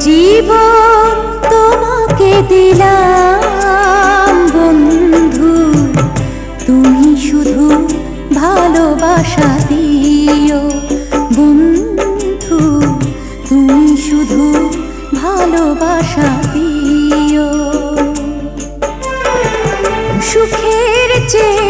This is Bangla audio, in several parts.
জীবন তোমাকে দিলাম, বন্ধু। তুমি শুধু ভালোবাসা দিও, বন্ধু। তুমি শুধু ভালোবাসা দিও। সুখের চেয়ে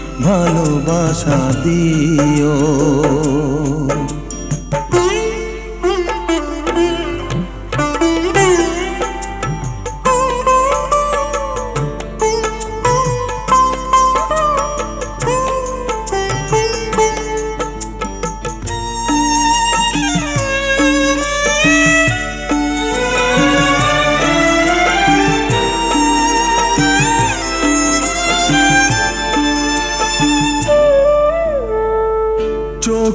ভালোবাসা দিও।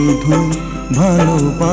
শুধু ভালোবাসা।